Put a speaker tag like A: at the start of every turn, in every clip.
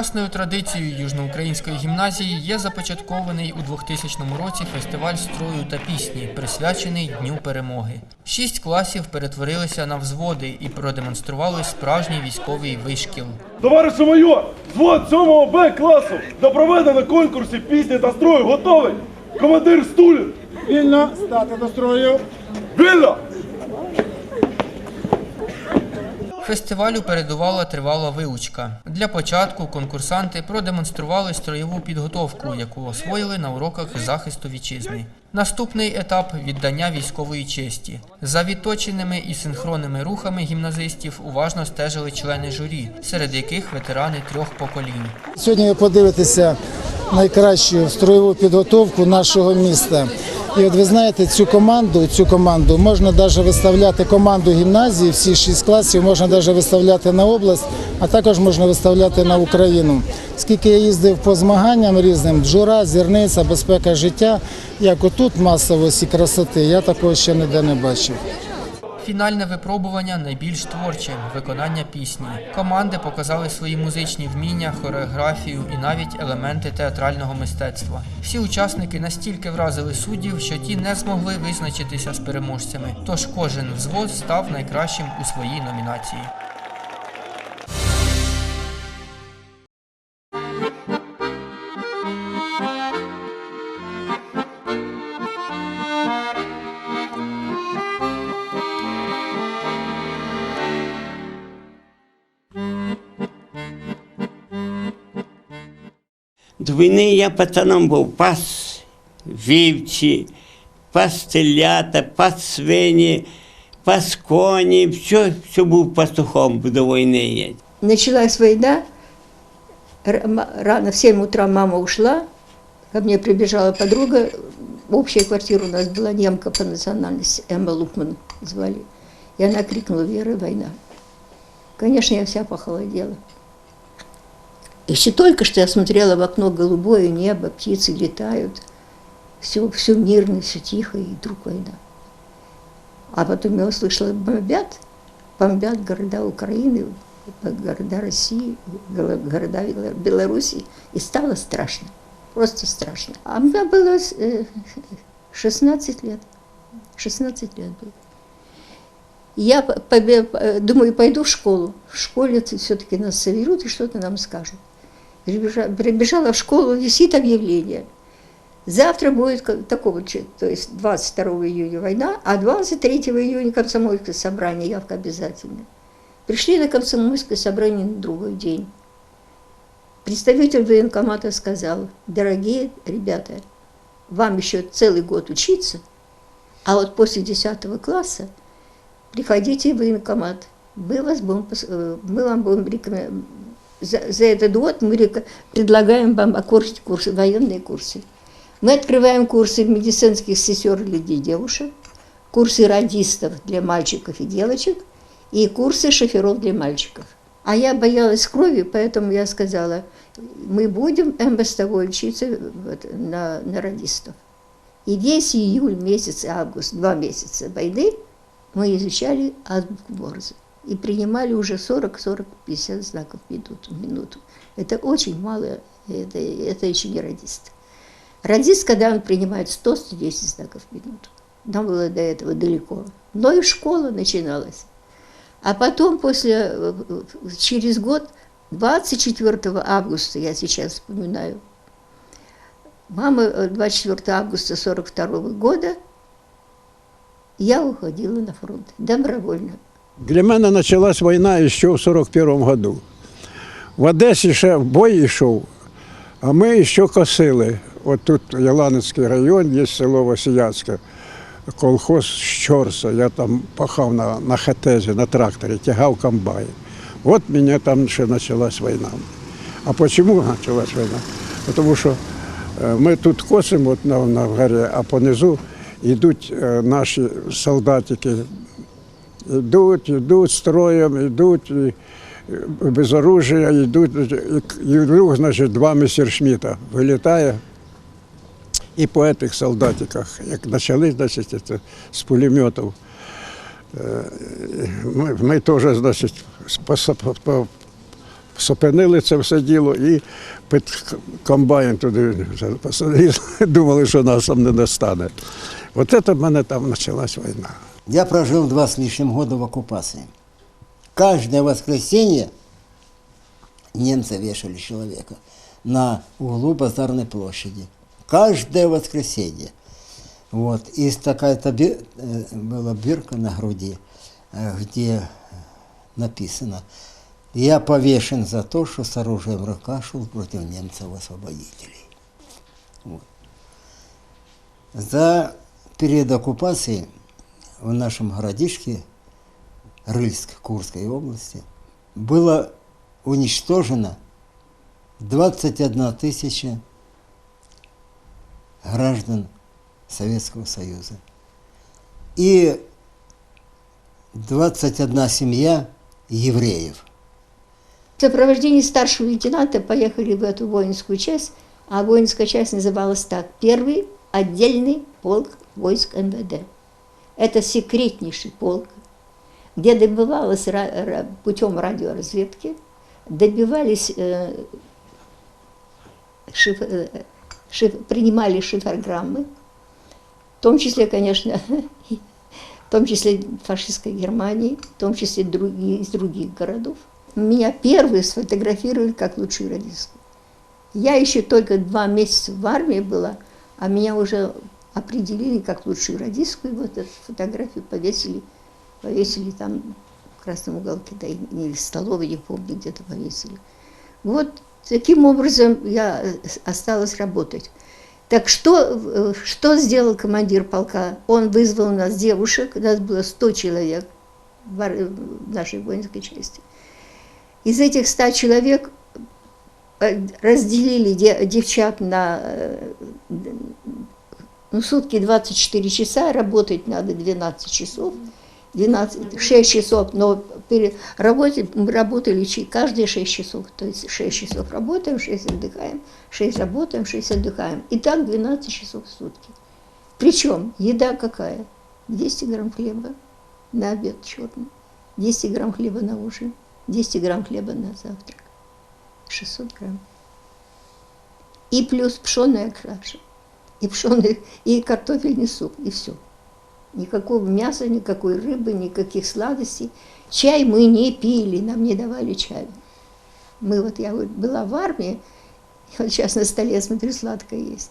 A: Прекрасною традицією южноукраїнської гімназії є започаткований у 2000 році фестиваль строю та пісні, присвячений Дню перемоги. Шість класів перетворилися на взводи і продемонстрували справжній військовий вишкіл.
B: Товаришу майор, взвод 7 Б класу до проведення конкурсів пісні та строю готовий. Командир Стулін.
C: Вільно стати до строю.
B: Вільно!
A: Фестивалю передувала тривала виучка. Для початку конкурсанти продемонстрували строєву підготовку, яку освоїли на уроках захисту вітчизни. Наступний етап віддання військової честі. За відточеними і синхронними рухами гімназистів уважно стежили члени журі, серед яких ветерани трьох поколінь.
C: Сьогодні ви подивитеся найкращу строєву підготовку нашого міста. І от ви знаєте, цю команду, цю команду можна навіть виставляти команду гімназії, всі шість класів можна навіть виставляти на область, а також можна виставляти на Україну. Скільки я їздив по змаганням різним, джура, зірниця, безпека життя, як отут масовості красоти, я такого ще ніде не бачив.
A: Фінальне випробування найбільш творче виконання пісні. Команди показали свої музичні вміння, хореографію і навіть елементи театрального мистецтва. Всі учасники настільки вразили суддів, що ті не змогли визначитися з переможцями. Тож кожен взвод став найкращим у своїй номінації.
D: Війни я пацаном був пас вівці, пас телята, пас свині, пас коні, все, все був пастухом до війни.
E: Началась война, рано в 7 утра мама ушла, ко мне прибежала подруга, общая квартира у нас была немка по национальности, Эмма Лукман звали. И она крикнула «Вера, война!». Конечно, я вся похолодела. Еще только что я смотрела в окно голубое небо, птицы летают, все, все мирно, все тихо, и вдруг война. А потом я услышала, бомбят, бомбят города Украины, города России, города Бело- Белоруссии. И стало страшно, просто страшно. А мне было э, 16 лет, 16 лет было. Я э, думаю, пойду в школу. В школе все-таки нас соберут и что-то нам скажут. Прибежа- Прибежала в школу, висит объявление. Завтра будет такого, то есть 22 июня война, а 23 июня комсомольское собрание, явка обязательно. Пришли на комсомольское собрание на другой день. Представитель военкомата сказал, дорогие ребята, вам еще целый год учиться, а вот после 10 класса приходите в военкомат. Мы, вас будем, э, мы вам будем за, за этот год мы предлагаем вам окончить курсы, военные курсы. Мы открываем курсы медицинских сестер для девушек, курсы радистов для мальчиков и девочек и курсы шоферов для мальчиков. А я боялась крови, поэтому я сказала, мы будем МБ с учиться вот, на, на радистов. И весь июль месяц и август, два месяца войны, мы изучали азбуку Морзе. И принимали уже 40-40-50 знаков в минуту, в минуту. Это очень мало, это, это еще не радист. Радист, когда он принимает 100-110 знаков в минуту. Нам было до этого далеко. Но и школа начиналась. А потом, после, э, э, через год, 24 августа, я сейчас вспоминаю, мама э, 24 августа 42 года, я уходила на фронт добровольно.
F: Для мене почалась війна ще в 41-му году. В Одесі ще бой йшов, а ми ще косили. От тут Яланицький район, є село Васиянське, колхоз Щорса. Я там пахав на, на хатезі, на тракторі, тягав комбайн. От мене там ще почалась війна. А чому почалась війна? Тому що е, ми тут косимо от на, на горі, а понизу йдуть е, наші солдатики, Йдуть, йдуть строєм, йдуть і без оружия, йдуть, і, і вдруг, значить, два месершміта вилітає. І по цих солдатиках, як почали, значить, це, з пулеметів, е, ми, ми теж, значить, зупинили це все діло і під комбайн туди посадили. Думали, що нас там не достане. От це в мене там почалась війна.
G: Я прожил два с лишним года в оккупации. Каждое воскресенье немцы вешали человека на углу базарной площади. Каждое воскресенье. Вот. И такая-то би- э, была бирка на груди, э, где написано «Я повешен за то, что с оружием в руках шел против немцев-освободителей». Вот. За период оккупации в нашем городишке Рыльск Курской области было уничтожено 21 тысяча граждан Советского Союза. И 21 семья евреев.
E: В сопровождении старшего лейтенанта поехали в эту воинскую часть, а воинская часть называлась так. Первый отдельный полк войск МВД. Это секретнейший полк, где добывалось путем радиоразведки, добивались, э, шиф- э, шиф- принимали шифрограммы, в том числе, конечно, в том числе фашистской Германии, в том числе другие, из других городов. Меня первые сфотографировали как лучшую радистку. Я еще только два месяца в армии была, а меня уже определили как лучшую радистку, и вот эту фотографию повесили, повесили там в красном уголке, да, или в столовой, не помню, где-то повесили. Вот таким образом я э, осталась работать. Так что, э, что сделал командир полка? Он вызвал нас, девушек, у нас было 100 человек в ар- в нашей воинской части. Из этих 100 человек э, разделили де- девчат на э, ну, сутки 24 часа, работать надо 12 часов. 12, 6 часов, но пере, работали, мы работали каждые 6 часов. То есть 6 часов работаем, 6 отдыхаем, 6 работаем, 6 отдыхаем. И так 12 часов в сутки. Причем еда какая? 200 грамм хлеба на обед черный, 200 грамм хлеба на ужин, 200 грамм хлеба на завтрак, 600 грамм. И плюс пшеная каша, и пшеный, и картофельный суп, и все. Никакого мяса, никакой рыбы, никаких сладостей. Чай мы не пили, нам не давали чая. Мы вот, я вот была в армии, и вот сейчас на столе, смотрю, сладкое есть.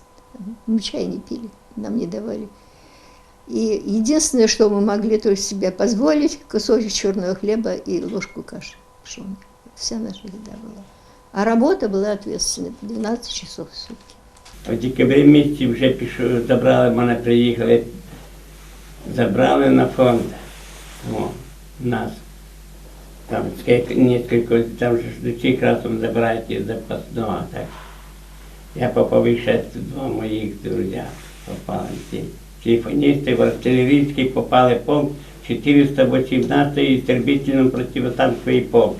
E: Мы чай не пили, нам не давали. И единственное, что мы могли только себе позволить, кусочек черного хлеба и ложку каши пшеной. Вся наша еда была. А работа была ответственной, 12 часов в сутки.
D: В декабрі місяці вже пішов, забрали мене, приїхали, забрали на фронт О, нас. Там несколько, там же ж всіх разом забирають із запасного. Так. Я попав ще два моїх друзі попали. Ці телефоністи в артилерійський попали полк 418 істребительно противотанковий полк.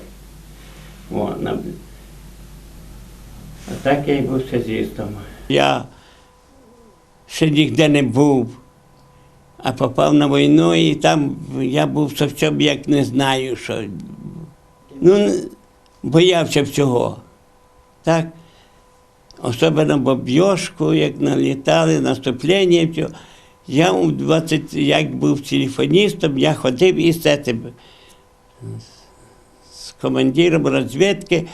D: О, на, а так я й був связистом. Я ще ніде не був, а попав на війну, і там я був зовсім як не знаю, що. Ну, боявся всього. Так? Особливо боб'єшку, як налітали, наступлення, все. Я у 20, як був телефоністом, я ходив і з цим, з командиром розвідки,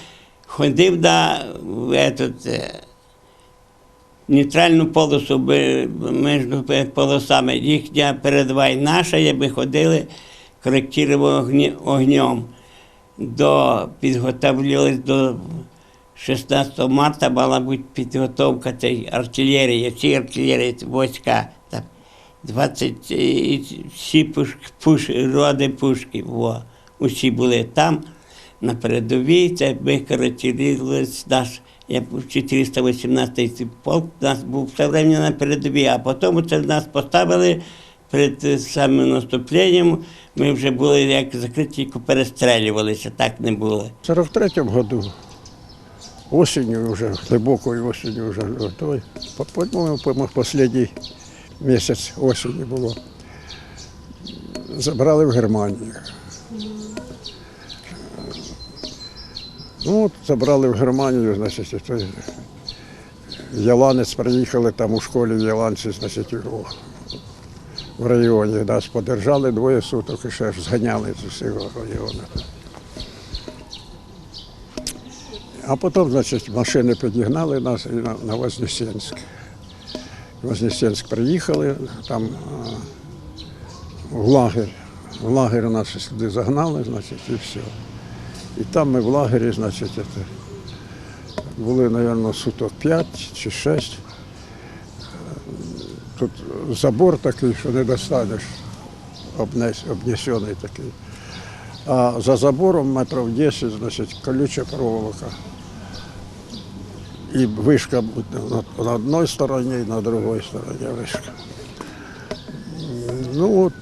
D: ходив на этот, е, нейтральну полосу між полосами. Їхня передова і наша, ми ходили, коректували огнем. До, підготовлювалися до 16 марта мала бути підготовка цієї артилерії, всі артилерії війська. Там 20 і всі пуш, пуш, роди пушки. Во. Усі були там, на передовій, це ми коротились наш. Я був 418 полк, у нас був все время на передовій, а потім це нас поставили перед е, самим наступленням. Ми вже були як закриті, перестрелювалися, так не було.
F: В 43-му году осенью уже, глибокою осенью вже готовий. По-моєму, по- останній місяць осені було. Забрали в Германію. Ну, забрали в Германію, значить, той Яланець приїхали там у школі в Яланці, значить, в районі. Нас подержали двоє суток і ще ж зганяли з усього району. А потім, значить, машини підігнали нас на, на Вознесенськ. Вознесенськ приїхали, там в лагерь. В лагерь нас сюди загнали, значить, і все. І там ми в лагері, значить, це, були, мабуть, суток 5 чи 6. Тут забор такий, що не достанеш, обнес, обнесений такий. А за забором метрів 10, значить, колюча проволока. І вишка на одній стороні, і на другій стороні вишка. Ну от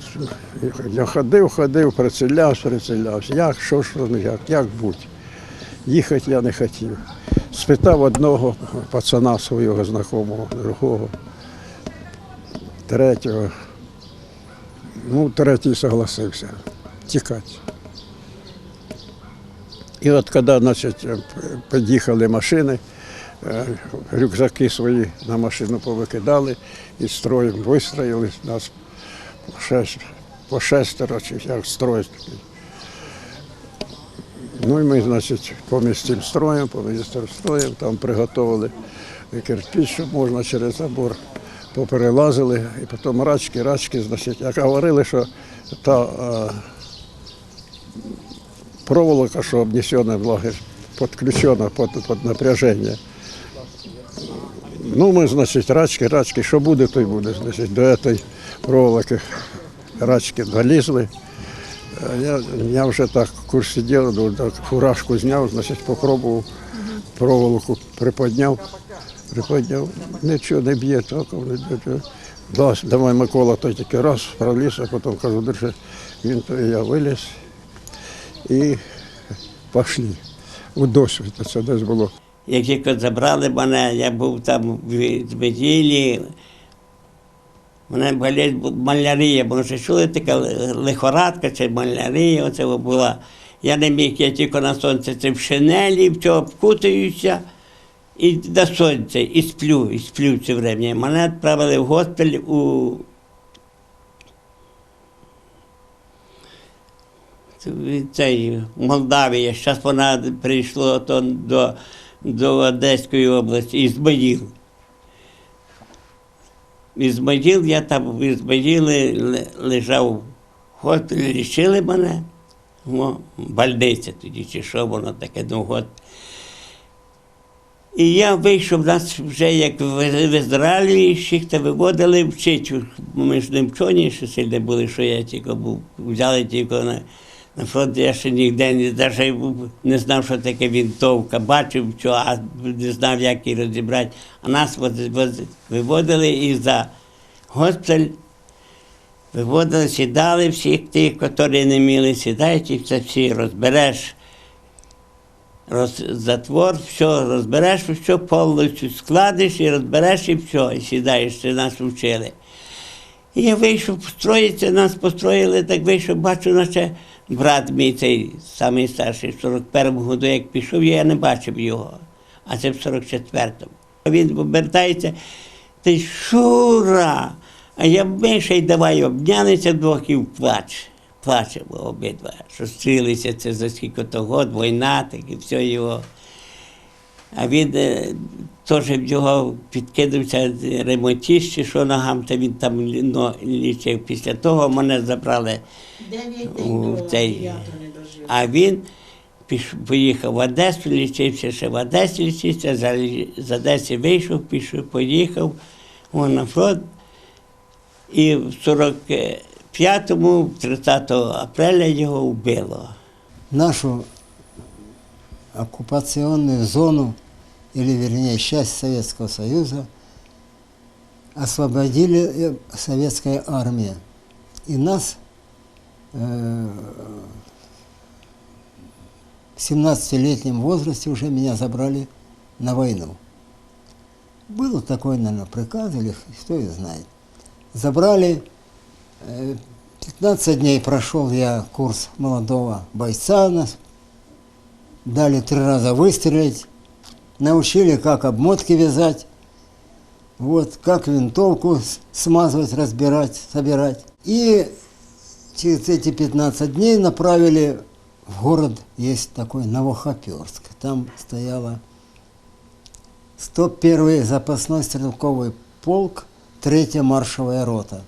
F: я ходив, ходив, прицілявся, прицілявся. Як, що ж, як, як бути? Їхати я не хотів. Спитав одного пацана свого знайомого, другого, третього. Ну, третій согласився тікати. І от коли значить, під'їхали машини, е, рюкзаки свої на машину повикидали і строєм вистроїли нас шесть- по шестеро, чи як строй. Ну і ми, значить, поміж цим строєм, поміж цим строєм, там приготували кирпич, щоб можна через забор поперелазили, і потім рачки, рачки, значить, як говорили, що та е, проволока, що обнесена в підключена під, під напряження. Ну, ми, значить, рачки, рачки, що буде, то й буде. Значить, до цієї проволоки рачки залізли. Я, я вже так в курсі діла, ну, так фуражку зняв, значить, попробував проволоку приподняв, приподняв, нічого не б'є, током не б'є. Давай Микола, той тільки раз проліз, а потім кажу, держи, він то я виліз і пішли. У досвід це десь було.
D: Як тільки забрали мене, я був там в Меділі. Мене болить бу- малярія, бо що чули така лихорадка чи малярія, оце була. Я не міг, я тільки на сонці це в шинелі, в цього вкутаюся і на сонце, і сплю, і сплю все время. Мене відправили в госпіталь у цей, Молдавія. Зараз вона прийшла до, до Одеської області, Ізмаїл. Ізмаїл, я там в Ізмаїлі лежав в госпіталі, лічили мене. О, больниця тоді, чи що воно таке, ну от. І я вийшов, нас вже як в, в всіх та виводили вчити. Ми ж не вчені, що сильно були, що я тільки був. Взяли тільки на, фронт, я ще ніде не, навіть не знав, що таке вінтовка. Бачив, що, а не знав, як її розібрати. А нас виводили і за госпіталь виводили, сідали всіх тих, які не вміли сідати, і це всі розбереш роз, затвор, все розбереш, все повністю складеш і розбереш і все, і сідаєш, це нас вчили. І я вийшов построїтися, нас построїли, так вийшов, бачу, наче брат мій цей самий старший, в 41-му году, як пішов, я не бачив його, а це в 44-му. Він обертається, ти Шура! А я менше давай обнялися двох і плач. Плачемо обидва, що стрілися це за скільки то год, війна, так і все його. А він е, теж в його підкинувся ремонтіст, що ногам, то він там лі- лічив. Після того мене забрали у цей. А він поїхав в Одесу, лічився ще в Одесі лічився, за, з Одеси вийшов, пішов, поїхав о, на фронт. І в 45-му, 30 апреля його вбило.
G: Нашу оккупационную зону, или вернее часть Советского Союза, освободили э, советская армия. И нас э, в 17-летнем возрасте уже меня забрали на войну. Было такое, наверное, приказ, или кто и знает. Забрали, э, 15 дней прошел я курс молодого бойца, нас дали три раза выстрелить, научили, как обмотки вязать, вот, как винтовку смазывать, разбирать, собирать. И через эти 15 дней направили в город, есть такой Новохоперск. Там стояла 101-й запасной стрелковый полк, 3-я маршевая рота.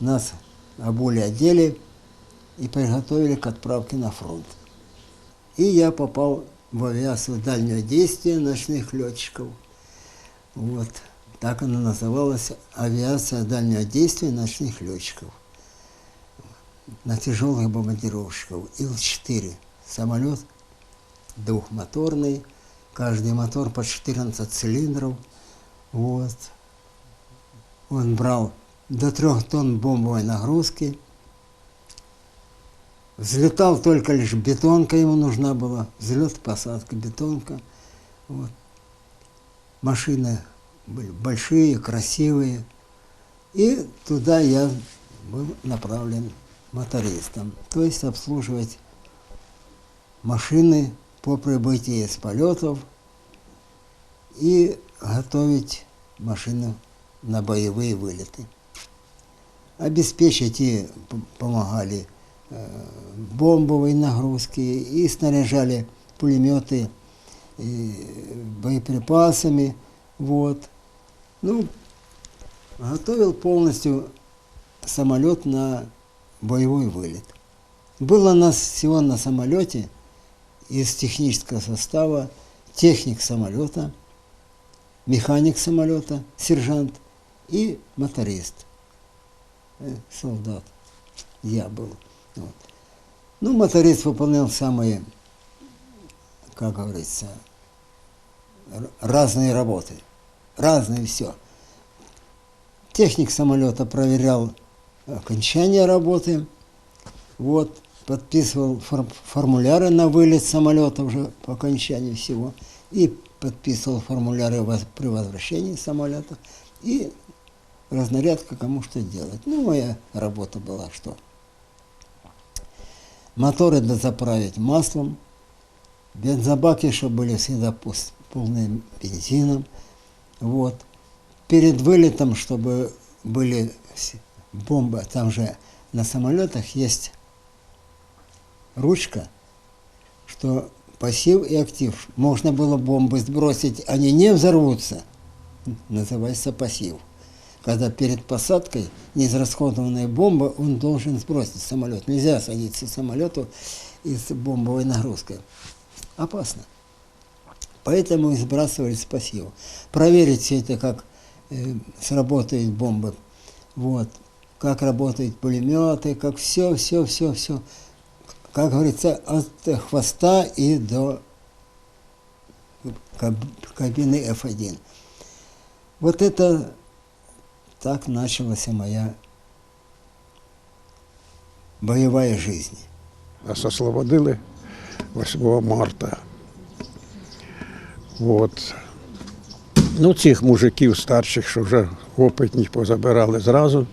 G: Нас обули одели и приготовили к отправке на фронт. И я попал авиацию дальнего действия ночных летчиков. Вот. Так она называлась авиация дальнего действия ночных летчиков. На тяжелых бомбардировщиков. Ил-4. Самолет двухмоторный, каждый мотор по 14 цилиндров. Вот. Он брал до трех тонн бомбовой нагрузки. Взлетал только лишь бетонка ему нужна была. Взлет, посадка, бетонка. Вот. Машины были большие, красивые. И туда я был направлен мотористом. То есть обслуживать машины по прибытии с полетов и готовить машину на боевые вылеты. Обеспечить и помогали бомбовые нагрузки и снаряжали пулеметы и боеприпасами. Вот. Ну, готовил полностью самолет на боевой вылет. Было нас всего на самолете из технического состава техник самолета, механик самолета, сержант и моторист, э, солдат. Я был. Вот. Ну, моторист выполнял самые, как говорится, разные работы. Разные все. Техник самолета проверял окончание работы. Вот, подписывал фор- формуляры на вылет самолета уже по окончании всего. И подписывал формуляры воз- при возвращении самолета. И разнарядка кому что делать. Ну, моя работа была что? Моторы дозаправить маслом, бензобаки, чтобы были всегда полные бензином. Вот. Перед вылетом, чтобы были бомбы, там же на самолетах есть ручка, что пассив и актив. Можно было бомбы сбросить, они не взорвутся. Называется пассив. Когда перед посадкой неизрасходованная бомба, он должен сбросить самолет. Нельзя садиться самолету и с бомбовой нагрузкой. Опасно. Поэтому и сбрасывали с. Проверить все это, как э, сработают бомбы. Вот. Как работают пулеметы, как все, все, все, все. Как говорится, от хвоста и до каб- кабины F1. Вот это так началась моя боевая жизнь.
F: Нас освободили 8 марта. От. Ну, цих мужиків старших, що вже опитні, позабирали зразу.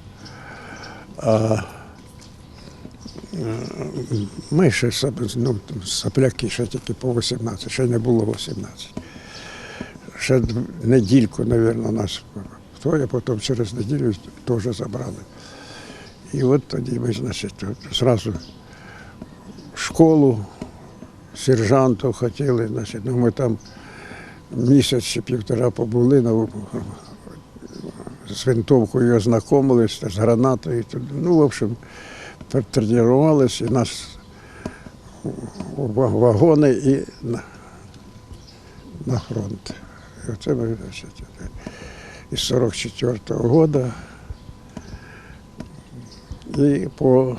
F: А ми ще ну, сапляки, ще тільки по 18, ще не було 18. Ще недільку, мабуть, нас хто, а потім через неділю теж забрали. І от тоді ми, значить, зразу в школу сержанту хотіли, значить, ну ми там місяць чи півтора побули, на, з винтовкою ознакомились, з гранатою. Ну, в общем, тренувалися і нас у вагони і на, на фронт. І оце ми значить, із 44-го року і по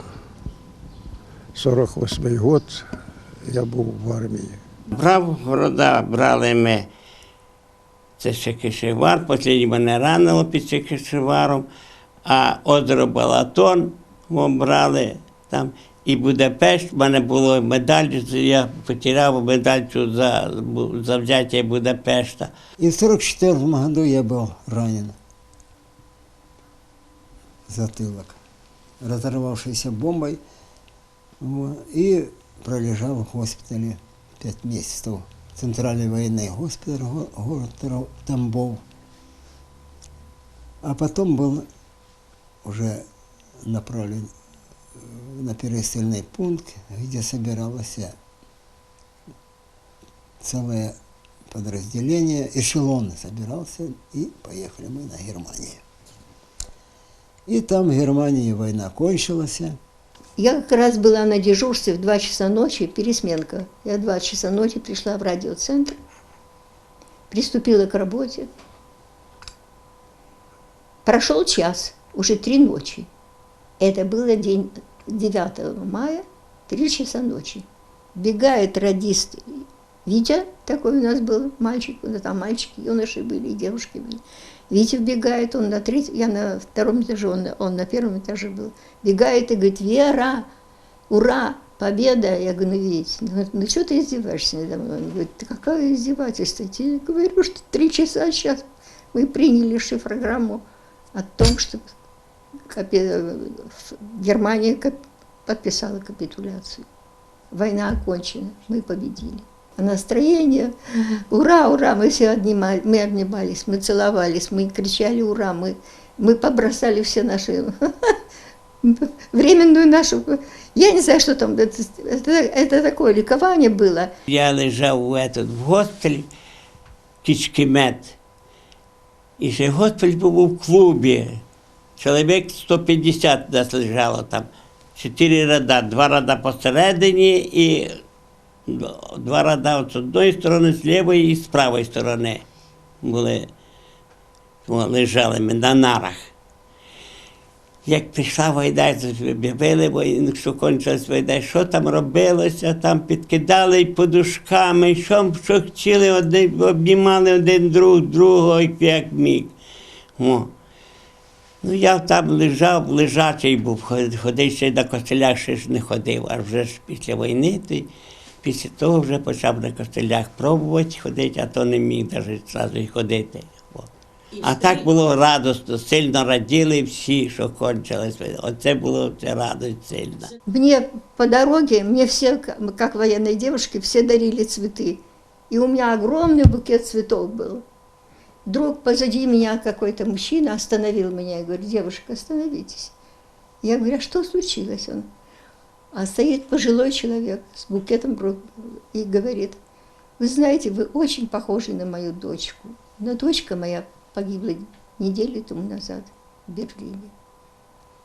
F: 48-й год я був в армії.
D: Брав города, брали ми. Це ще кишевар, послідній мене ранило під кишеваром, а Одро Балатон ми брали там І Будапешт, в мене було медаль, я потеряв медаль цю за, за взяття Будапешта.
G: И в 44 году я был ранен. Затылок. Разорвавшейся бомбой. Вот, и пролежал в госпитале пять месяцев центральный военный госпиталь, го- город Тро- Тамбов. А потом был уже направлен э, На пересыльный пункт, где собиралось целое подразделение, эшелон собирался, и поехали мы на Германию. И там в Германии война кончилась.
E: Я как раз была на дежурстве в 2 часа ночи, пересменка. Я в 2 часа ночи пришла в радиоцентр, приступила к работе. Прошел час, уже три ночи. Это было день 9 мая, 3 часа ночи. Бегает радист Витя, такой у нас был мальчик, ну, там мальчики, юноши были, и девушки были. Витя вбегает, он на третьем, я на втором этаже, он, он на первом этаже был. Бегает и говорит, Вера, ура, победа. Я говорю, ну Вить, ну, ну что ты издеваешься надо мной? Он говорит, «Да какое издевательство? Я тебе говорю, что три часа сейчас мы приняли шифрограмму о том, что Германия кап- подписала капитуляцию. Война окончена, мы победили. А настроение, ура, ура, мы все обнимали, мы обнимались, мы целовались, мы кричали ура, мы, мы побросали все наши, временную нашу, я не знаю, что там, это, это, это такое ликование было.
D: Я лежав в, этот, в госпіталі, Кічкімет. І ще госпіталь був у клубі. Чоловік 150 нас лежало там. Чотири ряда, два ряда посередині і два ряда з одної сторони, з лівої і з правої сторони були, лежали ми на нарах. Як пішла війна, об'явили війну, що кончилась війна, що там робилося, там підкидали й подушками, що, що хотіли, один, обнімали один друг другого, як міг. О. Ну, я там лежав, лежачий був, ход- ходив ще й на костелях ще ж не ходив, аж вже ж після війни, то й після того вже почав на костелях пробувати ходити, а то не міг навіть одразу й ходити. О. А так було радосно, сильно раділи всі, що кончилось. війна. Оце було це радость сильна.
E: Мне по дороге, мне все, как военной девушке, все дарили цветы. И у меня огромный букет цветов был. Вдруг позади меня какой-то мужчина остановил меня и говорит, девушка, остановитесь. Я говорю, а что случилось? Он, а стоит пожилой человек с букетом и говорит, вы знаете, вы очень похожи на мою дочку. Но дочка моя погибла неделю тому назад в Берлине.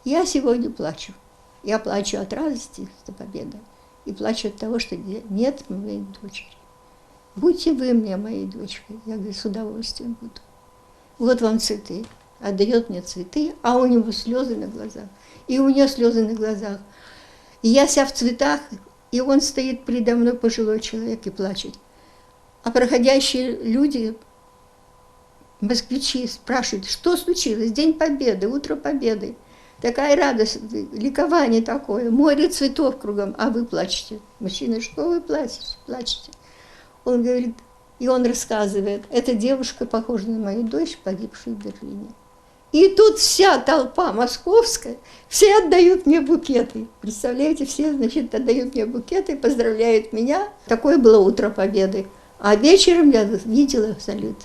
E: Я сегодня плачу. Я плачу от радости, что победа, и плачу от того, что нет моей дочери. Будьте вы мне моей дочкой. Я говорю, с удовольствием буду. Вот вам цветы. Отдает мне цветы, а у него слезы на глазах. И у нее слезы на глазах. И я вся в цветах, и он стоит передо мной, пожилой человек, и плачет. А проходящие люди, москвичи, спрашивают, что случилось? День Победы, утро Победы. Такая радость, ликование такое, море цветов кругом, а вы плачете. Мужчина, что вы плачете? плачете? Он говорит, и он рассказывает, эта девушка похожа на мою дочь, погибшую в Берлине. И тут вся толпа московская, все отдают мне букеты. Представляете, все, значит, отдают мне букеты, поздравляют меня. Такое было утро Победы. А вечером я видела салют.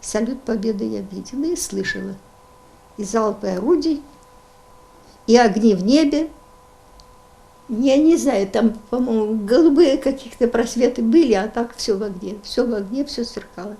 E: Салют Победы я видела и слышала. И залпы орудий, и огни в небе. Я не знаю, там, по-моему, голубые каких-то просветы были, а так все в огне. Все в огне, все сверкало.